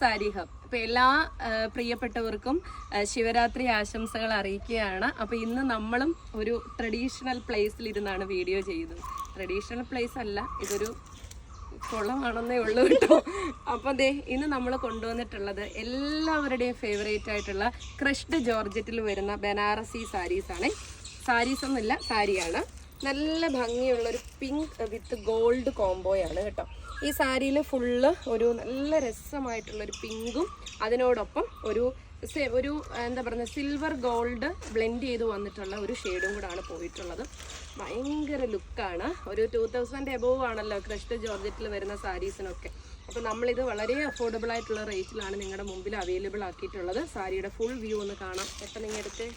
Sari hub. അപ്പൊ എല്ലാ പ്രിയപ്പെട്ടവർക്കും ശിവരാത്രി ആശംസകൾ അറിയിക്കുകയാണ്. അപ്പൊ ഇന്ന് നമ്മളും ഒരു ട്രഡീഷണൽ പ്ലേസിൽ ഇരുന്നാണ് വീഡിയോ ചെയ്യുന്നത്. ട്രഡീഷണൽ പ്ലേസ് അല്ല ഇതൊരു കുളമാണെന്നേ ഉള്ളൂ കേട്ടോ. അപ്പൊ ദേ ഇന്ന് നമ്മൾ കൊണ്ടുവന്നിട്ടുള്ളത് എല്ലാവരുടെയും ഫേവറേറ്റ് ആയിട്ടുള്ള ക്രഷ്ഡ് ജോർജറ്റിൽ വരുന്ന ബനാറസി സാരീസ് ആണ് സാരീസ് ഒന്നുമില്ല സാരിയാണ്. നല്ല ഭംഗിയുള്ള ഒരു പിങ്ക് വിത്ത് ഗോൾഡ് കോംബോയാണ് കേട്ടോ. ഈ സാരിയിൽ ഫുള്ള് ഒരു നല്ല രസമായിട്ടുള്ള ഒരു പിങ്കും അതിനോടൊപ്പം ഒരു ഒരു എന്താ പറയുക സിൽവർ ഗോൾഡ് ബ്ലെൻഡ് ചെയ്ത് വന്നിട്ടുള്ള ഒരു ഷെയ്ഡും കൂടാണ് പോയിട്ടുള്ളത്. ഭയങ്കര ലുക്കാണ് ഒരു ടു തൗസൻഡ് എബോവ് ആണല്ലോ ക്രഷ്ഡ് ജോർജറ്റിൽ വരുന്ന സാരീസിനൊക്കെ അപ്പോൾ നമ്മളിത് വളരെ അഫോർഡബിൾ ആയിട്ടുള്ള റേറ്റിലാണ് നിങ്ങളുടെ മുമ്പിൽ അവൈലബിൾ ആക്കിയിട്ടുള്ളത്. സാരിയുടെ ഫുൾ വ്യൂ ഒന്ന് കാണാം. എത്ര നിങ്ങൾ എടുത്ത്.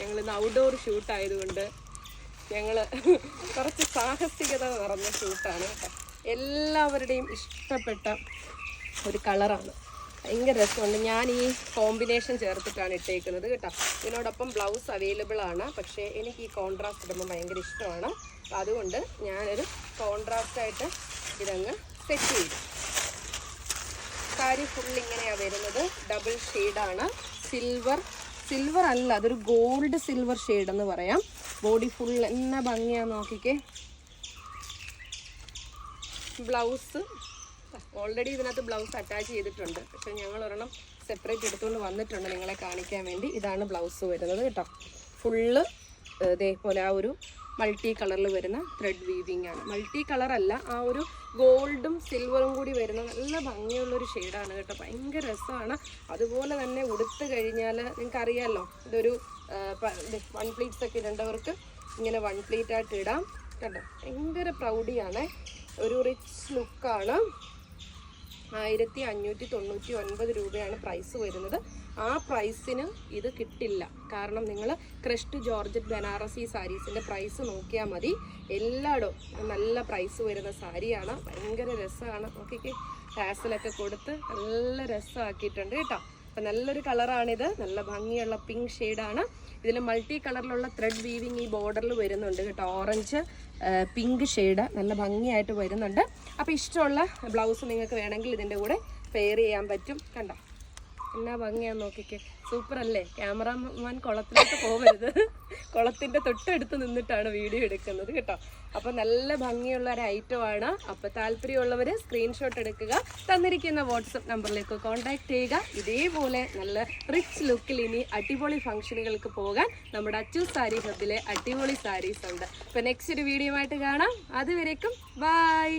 ഞങ്ങളിന്ന് ഔട്ട്ഡോർ ഷൂട്ട് ആയതുകൊണ്ട് ഞങ്ങൾ കുറച്ച് സാഹസികത നിറഞ്ഞ ഷൂട്ടാണ് എല്ലാവരുടെയും ഇഷ്ടപ്പെട്ട ഒരു കളറാണ്. ഭയങ്കര രസമുണ്ട്. ഞാൻ ഈ കോമ്പിനേഷൻ ചേർത്തിട്ടാണ് ഇട്ടേക്കുന്നത് കേട്ടോ. ഇതിനോടൊപ്പം ബ്ലൗസ് അവൈലബിൾ ആണ്. പക്ഷേ എനിക്ക് ഈ കോൺട്രാസ്റ്റ് ഇടുമ്പോൾ ഭയങ്കര ഇഷ്ടമാണ്. അപ്പോൾ അതുകൊണ്ട് ഞാനൊരു കോൺട്രാസ്റ്റ് ആയിട്ട് ഇതങ്ങ് സെറ്റ് ചെയ്തു. സാരി ഫുൾ ഇങ്ങനെയാണ് വരുന്നത്. ഡബിൾ ഷെയ്ഡാണ് സിൽവർ സിൽവർ അല്ല അതൊരു ഗോൾഡ് സിൽവർ ഷെയ്ഡ് എന്ന് പറയാം. ബോഡി ഫുൾ എന്ന ഭംഗിയാന്ന് നോക്കിക്കേ. ബ്ലൗസ് ഓൾറെഡി ഇതിനകത്ത് ബ്ലൗസ് അറ്റാച്ച് ചെയ്തിട്ടുണ്ട്. പക്ഷെ ഞങ്ങൾ ഒരെണ്ണം സെപ്പറേറ്റ് എടുത്തുകൊണ്ട് വന്നിട്ടുണ്ട് നിങ്ങളെ കാണിക്കാൻ വേണ്ടി. ഇതാണ് ബ്ലൗസ് വരുന്നത് കേട്ടോ. ഫുള്ള് ഇതേപോലെ ആ ഒരു മൾട്ടി കളറിൽ വരുന്ന ത്രെഡ് വീവിങ് ആണ്. മൾട്ടി കളർ അല്ല ആ ഒരു ഗോൾഡും സിൽവറും കൂടി വരുന്ന നല്ല ഭംഗിയുള്ളൊരു ഷെയ്ഡാണ് കേട്ടോ. ഭയങ്കര രസമാണ്. അതുപോലെ തന്നെ ഉടുത്ത് കഴിഞ്ഞാൽ നിങ്ങൾക്ക് അറിയാമല്ലോ ഇതൊരു വൺ പ്ലീറ്റ്സ് ഒക്കെ ഇടേണ്ടവർക്ക് ഇങ്ങനെ വൺ പ്ലീറ്റ് ആയിട്ട് ഇടാം. കണ്ടോ? ഭയങ്കര പ്രൗഡിയാണ്. ഒരു റിച്ച് ലുക്കാണ് ആയിരത്തി അഞ്ഞൂറ്റി തൊണ്ണൂറ്റി ഒൻപത് രൂപയാണ് പ്രൈസ് വരുന്നത്. ആ പ്രൈസിന് ഇത് കിട്ടില്ല. കാരണം നിങ്ങൾ ക്രഷ്ഡ് ജോർജറ്റ് ബനാറസി സാരീസിന്റെ പ്രൈസ് നോക്കിയാൽ മതി. എല്ലായിടവും നല്ല പ്രൈസ് വരുന്ന സാരിയാണ്. ഭയങ്കര രസമാണ്. ഓക്കെ ടാസലൊക്കെ കൊടുത്ത് നല്ല രസമാക്കിയിട്ടുണ്ട് കേട്ടോ. അപ്പം നല്ലൊരു കളറാണിത്. നല്ല ഭംഗിയുള്ള പിങ്ക് ഷെയ്ഡാണ് ഇതിൽ മൾട്ടി കളറിലുള്ള ത്രെഡ് വീവിങ് ഈ ബോർഡറിൽ വരുന്നുണ്ട് കേട്ടോ. ഓറഞ്ച് പിങ്ക് ഷെയ്ഡ് നല്ല ഭംഗിയായിട്ട് വരുന്നുണ്ട്. അപ്പോൾ ഇഷ്ടമുള്ള ബ്ലൗസ് നിങ്ങൾക്ക് വേണമെങ്കിൽ ഇതിന്റെ കൂടെ പെയർ ചെയ്യാൻ പറ്റും. കണ്ടോ? എന്നാ ഭംഗിയാന്ന് നോക്കിക്കേ. സൂപ്പർ അല്ലേ ക്യാമറാമാൻ കുളത്തിലോട്ട് പോകരുത് കുളത്തിന്റെ തൊട്ടടുത്ത് നിന്നിട്ടാണ് വീഡിയോ എടുക്കുന്നത് കേട്ടോ. അപ്പൊ നല്ല ഭംഗിയുള്ള ഒരു ഐറ്റമാണ് അപ്പൊ താല്പര്യമുള്ളവർ സ്ക്രീൻഷോട്ട് എടുക്കുക തന്നിരിക്കുന്ന വാട്സപ്പ് നമ്പറിലേക്ക് കോൺടാക്ട് ചെയ്യുക. ഇതേപോലെ നല്ല റിച്ച് ലുക്കിൽ ഇനി അടിപൊളി ഫംഗ്ഷനുകൾക്ക് പോകാൻ നമ്മുടെ അച്ചു സാരി ഹബിലെ അടിപൊളി സാരീസ് ഉണ്ട്. അപ്പൊ നെക്സ്റ്റ് ഒരു വീഡിയോ ആയിട്ട് കാണാം. അതുവരേക്കും ബൈ